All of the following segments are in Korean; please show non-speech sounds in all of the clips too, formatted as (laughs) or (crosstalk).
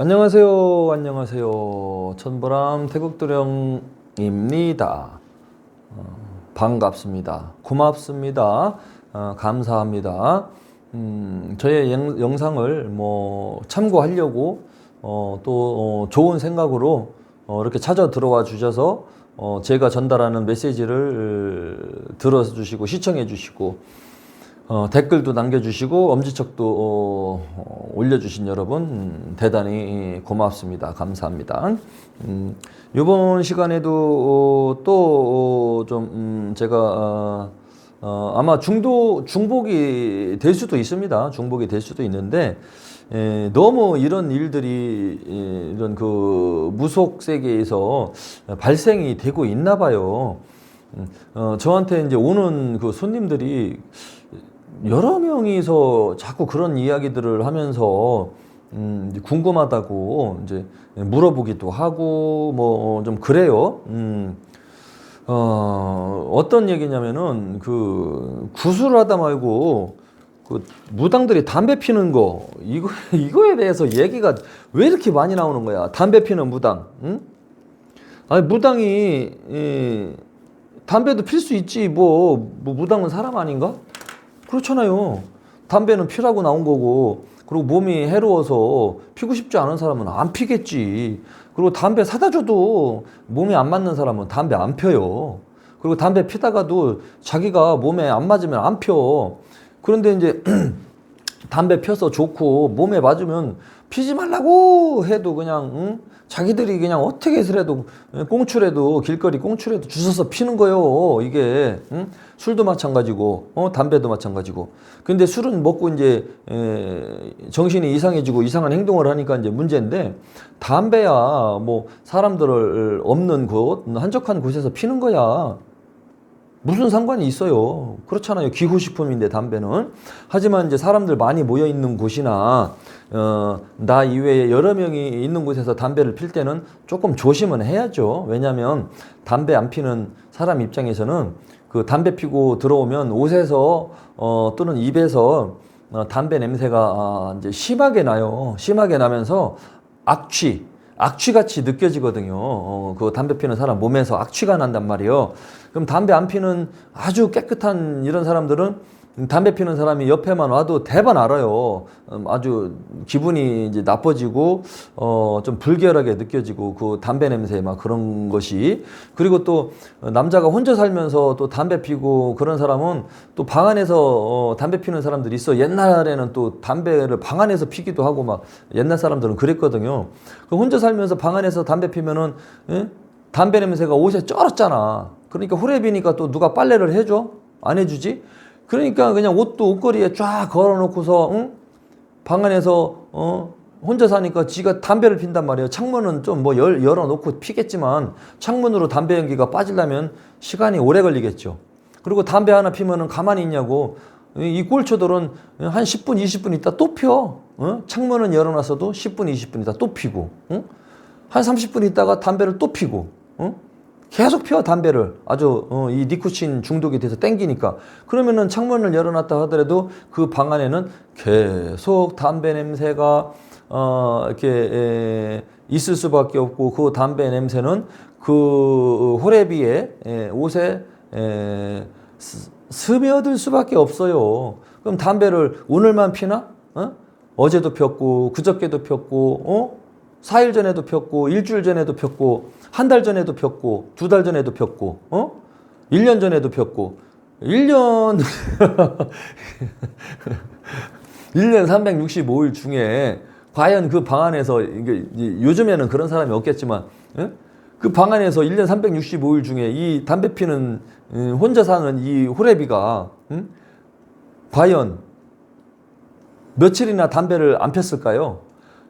안녕하세요. 안녕하세요. 천보람 태국도령입니다. 어, 반갑습니다. 고맙습니다. 어, 감사합니다. 음, 저의 영, 영상을 뭐 참고하려고 어, 또 어, 좋은 생각으로 어, 이렇게 찾아 들어와 주셔서 어, 제가 전달하는 메시지를 들어 주시고 시청해 주시고 어, 댓글도 남겨주시고 엄지척도 어, 어, 올려주신 여러분 음, 대단히 고맙습니다. 감사합니다. 음, 이번 시간에도 어, 또좀 음, 제가 어, 어, 아마 중도 중복이 될 수도 있습니다. 중복이 될 수도 있는데 에, 너무 이런 일들이 에, 이런 그 무속 세계에서 발생이 되고 있나 봐요. 음, 어, 저한테 이제 오는 그 손님들이 여러 명이서 자꾸 그런 이야기들을 하면서 음, 궁금하다고 이제 물어보기도 하고 뭐 좀 그래요. 음, 어, 어떤 얘기냐면은 그 구술하다 말고 그 무당들이 담배 피는 거 이거 (laughs) 이거에 대해서 얘기가 왜 이렇게 많이 나오는 거야? 담배 피는 무당, 응? 아니 무당이 이, 담배도 필 수 있지 뭐, 뭐 무당은 사람 아닌가? 그렇잖아요. 담배는 피라고 나온 거고, 그리고 몸이 해로워서 피고 싶지 않은 사람은 안 피겠지. 그리고 담배 사다 줘도 몸에 안 맞는 사람은 담배 안 펴요. 그리고 담배 피다가도 자기가 몸에 안 맞으면 안 펴. 그런데 이제 (clears throat) 담배 펴서 좋고 몸에 맞으면 피지 말라고 해도 그냥 응? 자기들이 그냥 어떻게 해서라도 꽁출해도 길거리 꽁출해도 주워서 피는 거요 이게. 응? 술도 마찬가지고 어? 담배도 마찬가지고. 근데 술은 먹고 이제 에, 정신이 이상해지고 이상한 행동을 하니까 이제 문제인데 담배야 뭐 사람들을 없는 곳 한적한 곳에서 피는 거야 무슨 상관이 있어요? 그렇잖아요. 기호식품인데 담배는. 하지만 이제 사람들 많이 모여 있는 곳이나 어, 나 이외에 여러 명이 있는 곳에서 담배를 필 때는 조금 조심은 해야죠. 왜냐하면 담배 안 피는 사람 입장에서는 그 담배 피고 들어오면 옷에서 어, 또는 입에서 어, 담배 냄새가 아, 이제 심하게 나요. 심하게 나면서 악취, 악취같이 느껴지거든요. 어, 그 담배 피는 사람 몸에서 악취가 난단 말이에요. 그럼 담배 안 피는 아주 깨끗한 이런 사람들은 담배 피는 사람이 옆에만 와도 대반 알아요. 음, 아주 기분이 이제 나빠지고 어 좀 불결하게 느껴지고 그 담배 냄새 막 그런 것이 그리고 또 남자가 혼자 살면서 또 담배 피고 그런 사람은 또 방 안에서 어 담배 피는 사람들이 있어. 옛날에는 또 담배를 방 안에서 피기도 하고 막 옛날 사람들은 그랬거든요. 그 혼자 살면서 방 안에서 담배 피면은 예? 담배 냄새가 옷에 쩔었잖아. 그러니까 후레비니까 또 누가 빨래를 해줘? 안 해주지? 그러니까 그냥 옷도 옷걸이에 쫙 걸어놓고서 응? 방 안에서 어 혼자 사니까 지가 담배를 핀단 말이에요. 창문은 좀 뭐 열어놓고 피겠지만 창문으로 담배 연기가 빠지려면 시간이 오래 걸리겠죠. 그리고 담배 하나 피면은 가만히 있냐고 이 꼴초들은 한 10분, 20분 있다 또 펴. 어? 창문은 열어놨어도 10분, 20분 있다 또 피고. 응? 한 30분 있다가 담배를 또 피고. 응? 계속 피워 담배를 아주 어, 이 니코틴 중독이 돼서 땡기니까 그러면은 창문을 열어놨다 하더라도 그 방 안에는 계속 담배 냄새가 어, 이렇게 에, 있을 수밖에 없고 그 담배 냄새는 그 호레비에 에, 옷에 에, 스, 스며들 수밖에 없어요. 그럼 담배를 오늘만 피나? 어? 어제도 폈고 그저께도 폈고 어? 4일 전에도 폈고 일주일 전에도 폈고 한 달 전에도 폈고 두 달 전에도 폈고 어? 1년 전에도 폈고 1년 1년 365일 중에 과연 그 방 안에서 이게 요즘에는 그런 사람이 없겠지만 예? 그방 안에서 1년 365일 중에 이 담배 피는 음, 혼자 사는 이 호래비가 음? 과연 며칠이나 담배를 안 폈을까요?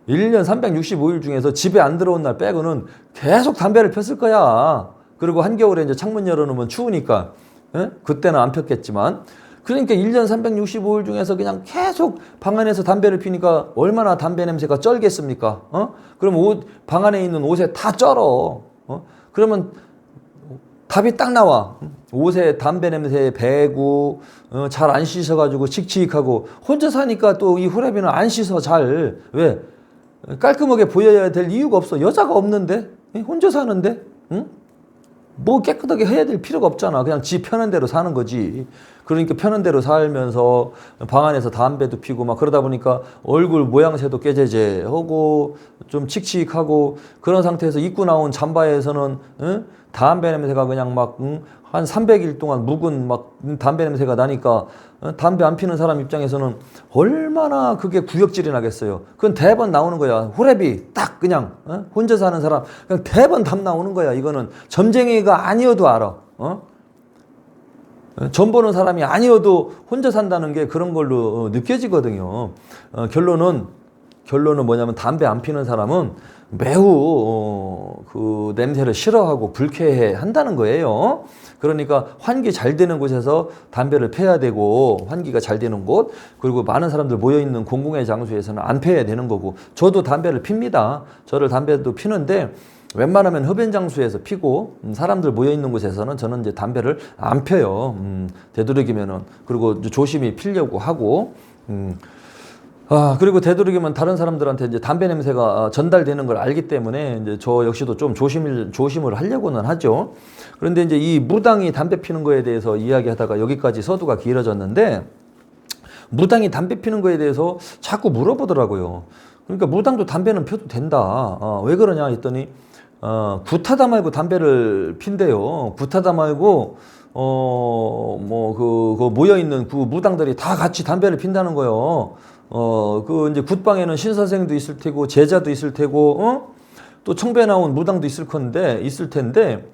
1년 365일 중에서 집에 안 들어온 날 빼고는 계속 담배를 폈을 거야. 그리고 한겨울에 이제 창문 열어놓으면 추우니까, 예? 그때는 안 폈겠지만. 그러니까 1년 365일 중에서 그냥 계속 방 안에서 담배를 피니까 얼마나 담배 냄새가 쩔겠습니까? 어? 그럼 옷, 방 안에 있는 옷에 다 쩔어. 어? 그러면 답이 딱 나와. 옷에 담배 냄새 배고, 어, 잘 안 씻어가지고 칙칙하고, 혼자 사니까 또 이 후레비는 안 씻어 잘. 왜? 깔끔하게 보여야 될 이유가 없어. 여자가 없는데 예? 혼자 사는데 응? 뭐 깨끗하게 해야 될 필요가 없잖아. 그냥 지 편한 대로 사는 거지. 그러니까 편한 대로 살면서 방 안에서 담배도 피고 막 그러다 보니까 얼굴 모양새도 깨재재하고 좀 칙칙하고 그런 상태에서 입고 나온 잠바에서는 응? 담배 냄새가 그냥 막 응? 한 300일 동안 묵은 막 담배 냄새가 나니까 어? 담배 안 피는 사람 입장에서는 얼마나 그게 구역질이 나겠어요. 그건 대번 나오는 거야. 호랩이 딱 그냥 어? 혼자 사는 사람 그냥 대번 답 나오는 거야. 이거는 점쟁이가 아니어도 알아. 어? 점 보는 사람이 아니어도 혼자 산다는 게 그런 걸로 어, 느껴지거든요. 어, 결론은 결론은 뭐냐면 담배 안 피는 사람은 매우 어, 그 냄새를 싫어하고 불쾌해 한다는 거예요. 그러니까 환기 잘 되는 곳에서 담배를 펴야 되고 환기가 잘 되는 곳 그리고 많은 사람들 모여 있는 공공의 장소에서는 안 펴야 되는 거고 저도 담배를 핍니다. 저를 담배도 피는데 웬만하면 흡연 장소에서 피고 음, 사람들 모여 있는 곳에서는 저는 이제 담배를 안 펴요. 음, 되도록이면은 그리고 조심히 피려고 하고 음, 아 그리고 되도록이면 다른 사람들한테 이제 담배 냄새가 전달되는 걸 알기 때문에 이제 저 역시도 좀 조심을 조심을 하려고는 하죠. 그런데 이제 이 무당이 담배 피는 거에 대해서 이야기하다가 여기까지 서두가 길어졌는데 무당이 담배 피는 거에 대해서 자꾸 물어보더라고요. 그러니까 무당도 담배는 펴도 된다. 어, 왜 그러냐 했더니 어, 구타다 말고 담배를 핀대요. 구타다 말고 어, 뭐, 그, 그 모여 있는 그 무당들이 다 같이 담배를 핀다는 거예요. 어, 그 이제 굿방에는 신사생도 있을 테고, 제자도 있을 테고, 어? 또 청배 나온 무당도 있을 건데, 있을 텐데,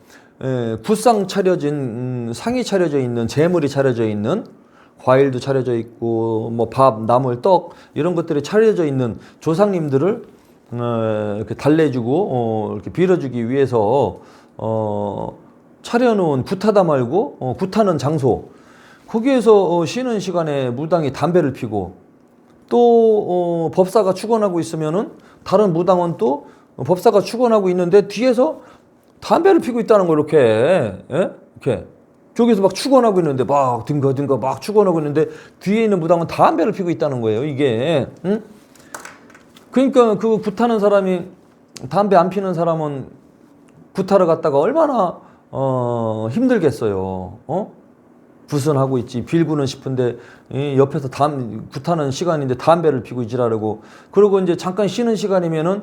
에, 굿상 차려진, 음, 상이 차려져 있는, 재물이 차려져 있는, 과일도 차려져 있고, 뭐 밥, 나물, 떡, 이런 것들이 차려져 있는 조상님들을 어, 이렇게 달래주고, 어, 이렇게 빌어주기 위해서, 어, 차려놓은 구타다 말고 어, 구타는 장소 거기에서 어, 쉬는 시간에 무당이 담배를 피고 또 어, 법사가 축원하고 있으면은 다른 무당은 또 법사가 축원하고 있는데 뒤에서 담배를 피고 있다는 거 이렇게 예? 이렇게 저기서 막 축원하고 있는데 막 든가 막 축원하고 있는데 뒤에 있는 무당은 담배를 피고 있다는 거예요 이게 응? 그러니까 그 구타는 사람이 담배 안 피는 사람은 구타를 갔다가 얼마나 어, 힘들겠어요. 어? 부선하고 있지 빌구는 싶은데 이 옆에서 담 구타는 시간인데 담배를 피고 있지라고 그리고 이제 잠깐 쉬는 시간이면은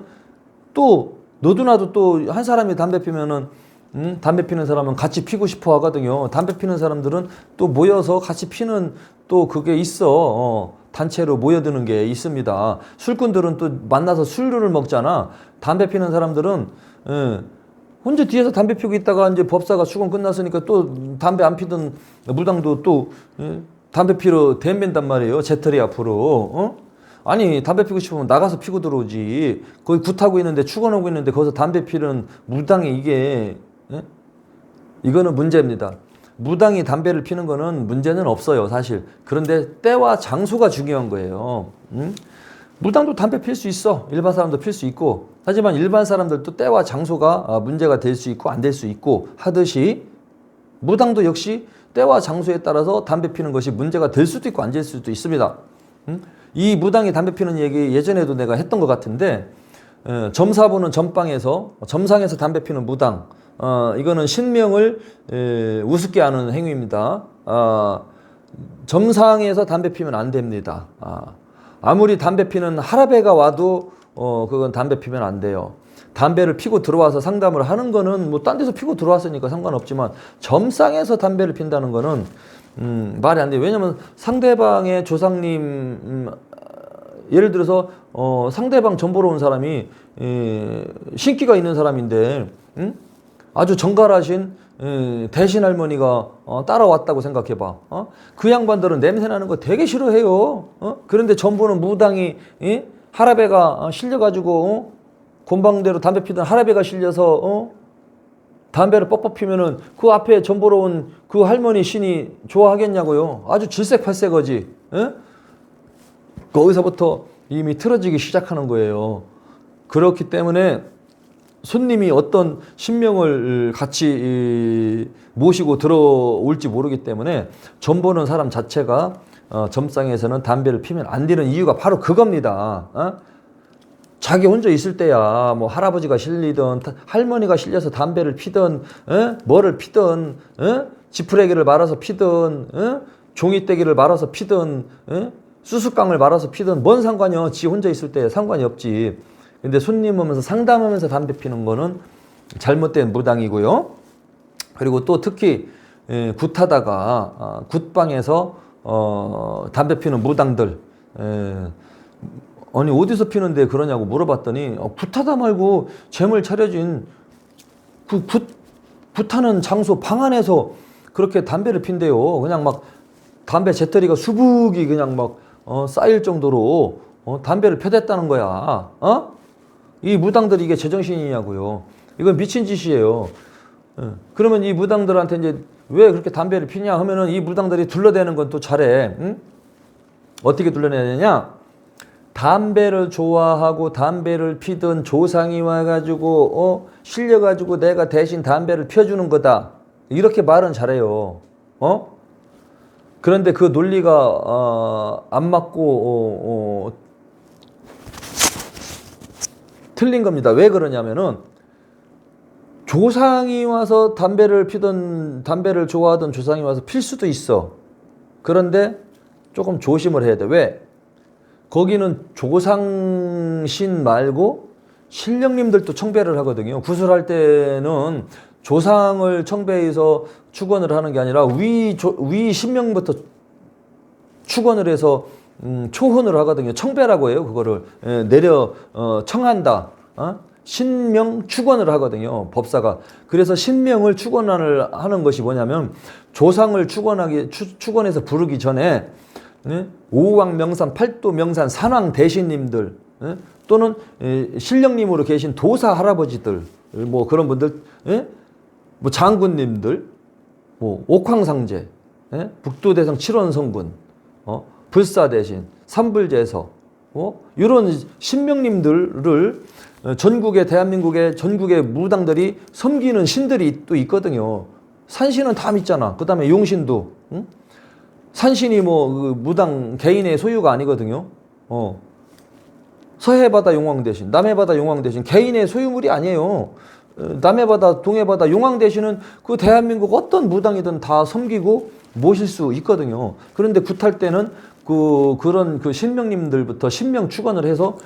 또 너도 나도 또 한 사람이 담배 피면은 음, 담배 피는 사람은 같이 피고 싶어 하거든요. 담배 피는 사람들은 또 모여서 같이 피는 또 그게 있어. 어, 단체로 모여드는 게 있습니다. 술꾼들은 또 만나서 술을 먹잖아. 담배 피는 사람들은 예, 혼자 뒤에서 담배 피고 있다가 이제 법사가 수건 끝났으니까 또 담배 안 피던 무당도 또 예? 담배 피러 댐벤단 말이에요. 제터리 앞으로. 어? 아니 담배 피고 싶으면 나가서 피고 들어오지. 거기 굿하고 있는데 축원하고 있는데 거기서 담배 피는 무당이 이게 예? 이거는 문제입니다. 무당이 담배를 피는 거는 문제는 없어요, 사실. 그런데 때와 장소가 중요한 거예요. 음? 무당도 담배 필 수 있어. 일반 사람도 필 수 있고. 하지만 일반 사람들도 때와 장소가 아, 문제가 될 수 있고 안 될 수 있고 하듯이 무당도 역시 때와 장소에 따라서 담배 피는 것이 문제가 될 수도 있고 안 될 수도 있습니다. 음? 이 무당이 담배 피는 얘기 예전에도 내가 했던 것 같은데 어, 점사부는 전방에서 점상에서 담배 피는 무당 어, 이거는 신명을 에, 우습게 하는 행위입니다. 아, 점상에서 담배 피면 안 됩니다. 아, 아무리 담배 피는 할아베가 와도 어 그건 담배 피면 안 돼요. 담배를 피고 들어와서 상담을 하는 거는 뭐 딴 데서 피고 들어왔으니까 상관없지만 점상에서 담배를 핀다는 거는 음, 말이 안 돼요. 왜냐면 상대방의 조상님 음, 예를 들어서 어, 상대방 전보러 온 사람이 에, 신기가 있는 사람인데 음? 아주 정갈하신 에, 대신 할머니가 어, 따라왔다고 생각해봐. 어? 그 양반들은 냄새 나는 거 되게 싫어해요. 어? 그런데 전보는 무당이 예? 어, 실려가지고 어? 곤방대로 담배 피던 하라베가 실려서 어? 담배를 뻑뻑 피면은 그 앞에 전보러 온 그 할머니 신이 좋아하겠냐고요. 아주 질색팔색거지. 예? 거기서부터 이미 틀어지기 시작하는 거예요. 그렇기 때문에 손님이 어떤 신명을 같이 모시고 들어올지 모르기 때문에 점 보는 사람 자체가 어, 점상에서는 담배를 피면 안 되는 이유가 바로 그겁니다. 어? 자기 혼자 있을 때야 뭐 할아버지가 실리던 타- 할머니가 실려서 담배를 피던 에? 뭐를 피던 에? 지푸레기를 말아서 피던 에? 종이떼기를 말아서 피던 에? 수수깡을 말아서 피던 뭔 상관이요 지 혼자 있을 때 상관이 없지 근데 손님 오면서 상담하면서 담배 피는 거는 잘못된 무당이고요 그리고 또 특히 예, 굿하다가 아, 굿방에서 어, 담배 피는 무당들 예, 아니 어디서 피는데 그러냐고 물어봤더니 어, 굿하다 말고 재물 차려진 그 굿, 굿하는 장소 방 안에서 그렇게 담배를 핀대요. 그냥 막 담배 재떨이가 수북이 그냥 막 어, 쌓일 정도로 어, 담배를 펴댔다는 거야. 어? 이 무당들이 이게 제정신이냐고요. 이건 미친 짓이에요. 예. 그러면 이 무당들한테 이제 왜 그렇게 담배를 피냐 하면은 이 무당들이 둘러대는 건 또 잘해. 응? 어떻게 둘러내야 되냐? 담배를 좋아하고 담배를 피던 조상이 와가지고 어 실려가지고 내가 대신 담배를 펴주는 거다 이렇게 말은 잘해요 어 그런데 그 논리가 어, 안 맞고 어, 어, 틀린 겁니다 왜 그러냐면은 조상이 와서 담배를 피던 담배를 좋아하던 조상이 와서 필 수도 있어 그런데 조금 조심을 해야 돼 왜? 거기는 조상신 말고 신령님들도 청배를 하거든요. 구슬할 때는 조상을 청배해서 축원을 하는 게 아니라 위, 조, 위 신명부터 축원을 해서 음, 초혼을 하거든요. 청배라고 해요. 그거를 예, 내려 어, 청한다. 어? 신명 축원을 하거든요. 법사가. 그래서 신명을 축원을 하는 것이 뭐냐면 조상을 축원하기 추, 축원해서 부르기 전에 예? 오왕 명산, 팔도 명산, 산왕 대신님들 예? 또는 예, 신령님으로 계신 도사 할아버지들 뭐 그런 분들, 예? 뭐 장군님들, 뭐 옥황상제, 예? 북두대성 칠원성군, 어? 불사 대신, 삼불제서, 어? 이런 신명님들을 어, 전국의 대한민국의 전국의 무당들이 섬기는 신들이 또 있거든요. 산신은 다 믿잖아. 그 다음에 용신도. 응? 산신이 뭐 그 무당 개인의 소유가 아니거든요. 어. 서해바다 용왕 대신, 남해바다 용왕 대신 개인의 소유물이 아니에요. 어, 남해바다, 동해바다 용왕 대신은 그 대한민국 어떤 무당이든 다 섬기고 모실 수 있거든요. 그런데 굿할 때는 그 그런 그 신명님들부터 신명 축원을 해서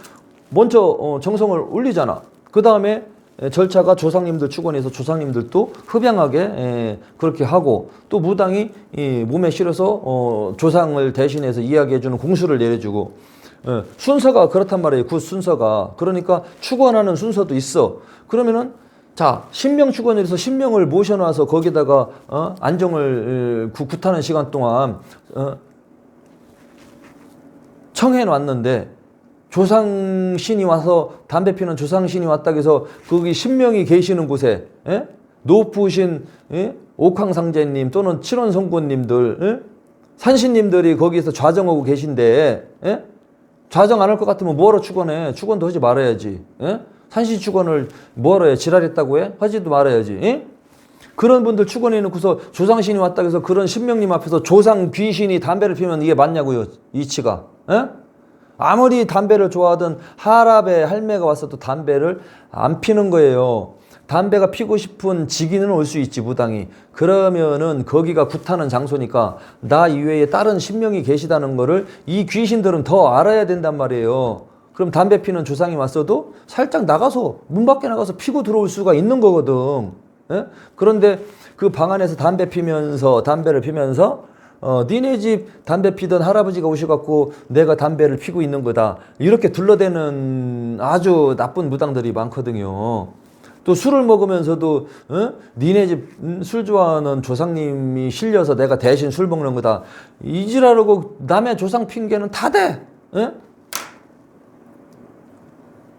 먼저 어, 정성을 올리잖아. 그 다음에 에, 절차가 조상님들 축원해서 조상님들도 흡양하게 에, 그렇게 하고 또 무당이 이 몸에 실어서 어, 조상을 대신해서 이야기해주는 공수를 내려주고 예, 순서가 그렇단 말이에요. 그 순서가 그러니까 축원하는 순서도 있어. 그러면은 자 신명 축원을 해서 신명을 모셔놔서 거기다가 어, 안정을 구, 굿하는 시간 동안 어, 청해 놨는데 조상신이 와서 담배 피는 조상신이 왔다 해서 거기 신명이 계시는 곳에 예? 높으신 예? 옥황상제님 또는 칠원성군님들 예? 산신님들이 거기서 좌정하고 계신데 예? 좌정 안 할 것 같으면 뭐하러 축원해 축원도 하지 말아야지 예? 산신 축원을 뭐하러 해 지랄했다고 해? 하지도 말아야지 예? 그런 분들 축원해 놓고서 조상신이 왔다 해서 그런 신명님 앞에서 조상 귀신이 담배를 피우면 이게 맞냐고요 이치가 예? 아무리 담배를 좋아하던 할아베 할매가 와서도 담배를 안 피는 거예요. 담배가 피고 싶은 직위는 올수 있지 무당이 그러면은 거기가 굿하는 장소니까 나 이외에 다른 신명이 계시다는 거를 이 귀신들은 더 알아야 된단 말이에요. 그럼 담배 피는 조상이 왔어도 살짝 나가서 문 밖에 나가서 피고 들어올 수가 있는 거거든. 예? 그런데 그 방 안에서 담배 피면서 담배를 피면서 어, 니네 집 담배 피던 할아버지가 오셔갖고 내가 담배를 피고 있는 거다. 이렇게 둘러대는 아주 나쁜 무당들이 많거든요. 또 술을 먹으면서도 어? 니네 집 술 좋아하는 조상님이 실려서 내가 대신 술 먹는 거다. 이지라고 남의 조상 핑계는 다 돼. 예?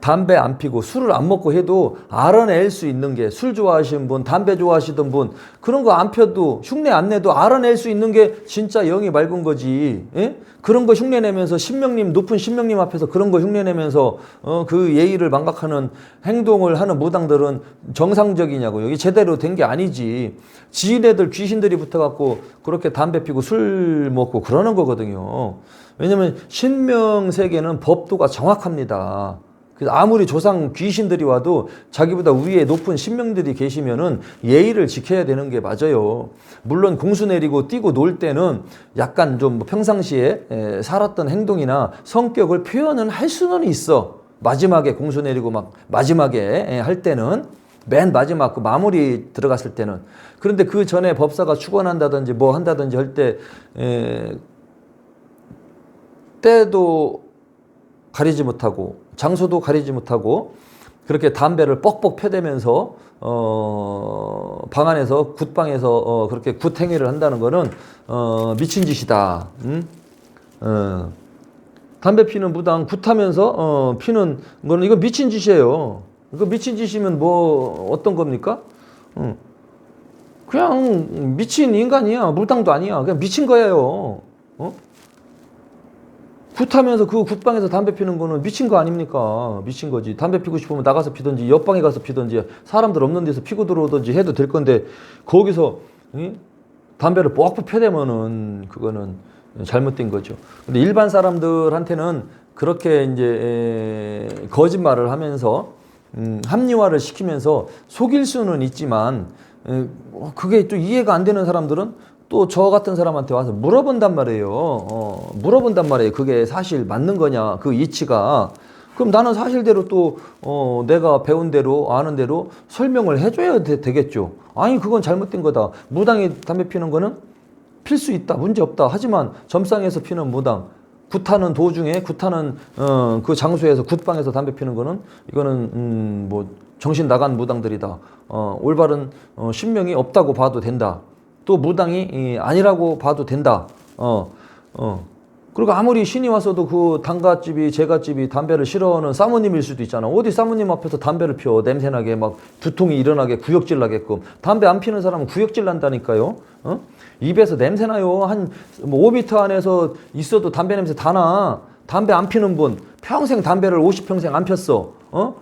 담배 안 피고 술을 안 먹고 해도 알아낼 수 있는 게 술 좋아하시는 분, 담배 좋아하시던 분 그런 거 안 펴도 흉내 안 내도 알아낼 수 있는 게 진짜 영이 맑은 거지. 예? 그런 거 흉내 내면서 신명님 높은 신명님 앞에서 그런 거 흉내 내면서 어, 그 예의를 망각하는 행동을 하는 무당들은 정상적이냐고 여기 제대로 된 게 아니지. 지인애들 귀신들이 붙어갖고 그렇게 담배 피고 술 먹고 그러는 거거든요. 왜냐면 신명 세계는 법도가 정확합니다. 그래서 아무리 조상 귀신들이 와도 자기보다 위에 높은 신명들이 계시면은 예의를 지켜야 되는 게 맞아요. 물론 공수 내리고 뛰고 놀 때는 약간 좀뭐 평상시에 에, 살았던 행동이나 성격을 표현은 할 수는 있어. 마지막에 공수 내리고 막 마지막에 에, 할 때는 맨 마지막 그 마무리 들어갔을 때는 그런데 그 전에 법사가 축원한다든지 뭐 한다든지 할 때 때도 가리지 못하고 장소도 가리지 못하고 그렇게 담배를 뻑뻑 펴대면서 어, 방 안에서 굿방에서 어, 그렇게 굿행위를 한다는 거는 어, 미친 짓이다. 음? 어, 담배 피는 무당 굿하면서 어, 피는 거는 이거 미친 짓이에요. 이거 미친 짓이면 뭐 어떤 겁니까? 음. 그냥 미친 인간이야. 무당도 아니야. 그냥 미친 거예요. 어? 굿하면서 그 굿방에서 담배 피는 거는 미친 거 아닙니까? 미친 거지. 담배 피고 싶으면 나가서 피든지 옆방에 가서 피든지 사람들 없는 데서 피고 들어오든지 해도 될 건데 거기서 응? 담배를 뻑뻑 펴대면은 그거는 잘못된 거죠. 근데 일반 사람들한테는 그렇게 이제 에, 거짓말을 하면서 음, 합리화를 시키면서 속일 수는 있지만 에, 어, 그게 또 이해가 안 되는 사람들은 또 저 같은 사람한테 와서 물어본단 말이에요. 어, 물어본단 말이에요. 그게 사실 맞는 거냐, 그 이치가. 그럼 나는 사실대로 또, 어, 내가 배운 대로, 아는 대로 설명을 해줘야 되, 되겠죠. 아니, 그건 잘못된 거다. 무당이 담배 피는 거는 필 수 있다. 문제 없다. 하지만 점상에서 피는 무당, 굿하는 도중에 굿하는 어, 그 장소에서 굿방에서 담배 피는 거는 이거는 음, 뭐 정신 나간 무당들이다. 어, 올바른 어, 신명이 없다고 봐도 된다. 또 무당이 이, 아니라고 봐도 된다. 어, 어. 그리고 아무리 신이 왔어도 그 단가집이 제갓집이 담배를 싫어하는 사모님일 수도 있잖아. 어디 사모님 앞에서 담배를 피워 냄새나게 막 두통이 일어나게 구역질 나게끔 담배 안 피는 사람은 구역질 난다니까요. 어? 입에서 냄새 나요. 한뭐 5m 안에서 있어도 담배 냄새 다 나. 담배 안 피는 분 평생 담배를 50평생 안 폈어. 어?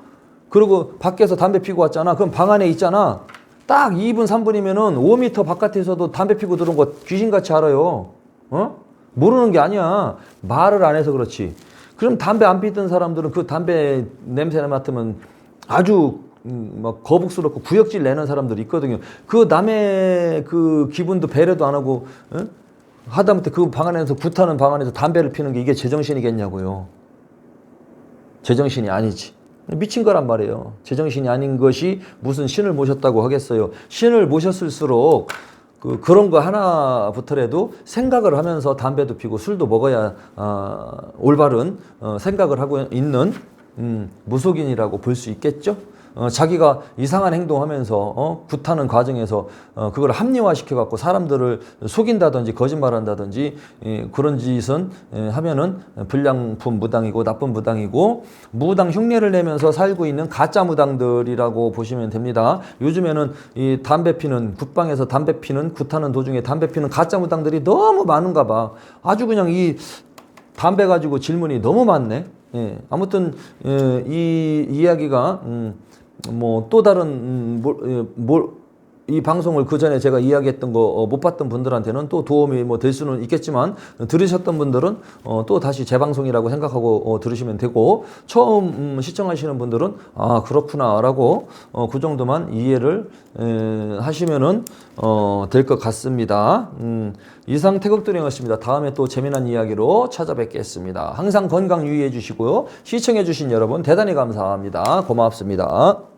그리고 밖에서 담배 피고 왔잖아. 그럼 방 안에 있잖아. 딱 2분 3분이면은 5m 바깥에서도 담배 피고 들어온 거 귀신같이 알아요. 어? 모르는 게 아니야. 말을 안 해서 그렇지. 그럼 담배 안 피던 사람들은 그 담배 냄새 맡으면 아주 음, 막 거북스럽고 구역질 내는 사람들이 있거든요. 그 남의 그 기분도 배려도 안 하고 어? 하다못해 그 방 안에서 굿하는 방 안에서 담배를 피는 게 이게 제정신이겠냐고요. 제정신이 아니지. 미친 거란 말이에요. 제정신이 아닌 것이 무슨 신을 모셨다고 하겠어요. 신을 모셨을수록 그 그런 거 하나부터라도 생각을 하면서 담배도 피고 술도 먹어야 어, 올바른 어, 생각을 하고 있는 음, 무속인이라고 볼 수 있겠죠. 어, 자기가 이상한 행동하면서 어, 굿하는 과정에서 어, 그걸 합리화시켜 갖고 사람들을 속인다든지 거짓말한다든지 예, 그런 짓은 예, 하면은 불량품 무당이고 나쁜 무당이고 무당 흉내를 내면서 살고 있는 가짜 무당들이라고 보시면 됩니다. 요즘에는 이 담배 피는 굿방에서 담배 피는 굿하는 도중에 담배 피는 가짜 무당들이 너무 많은가 봐. 아주 그냥 이 담배 가지고 질문이 너무 많네. 예, 아무튼 예, 이 이야기가 음, 뭐 또 다른 음, 뭘, 예, 뭘, 이 방송을 그 전에 제가 이야기했던 거 어, 못 봤던 분들한테는 또 도움이 뭐 될 수는 있겠지만 어, 들으셨던 분들은 어, 또 다시 재방송이라고 생각하고 어, 들으시면 되고 처음 음, 시청하시는 분들은 아 그렇구나라고 어, 그 정도만 이해를 에, 하시면은 어, 될 것 같습니다. 음, 이상 태극도령이었습니다. 다음에 또 재미난 이야기로 찾아뵙겠습니다. 항상 건강 유의해 주시고요. 시청해 주신 여러분 대단히 감사합니다. 고맙습니다.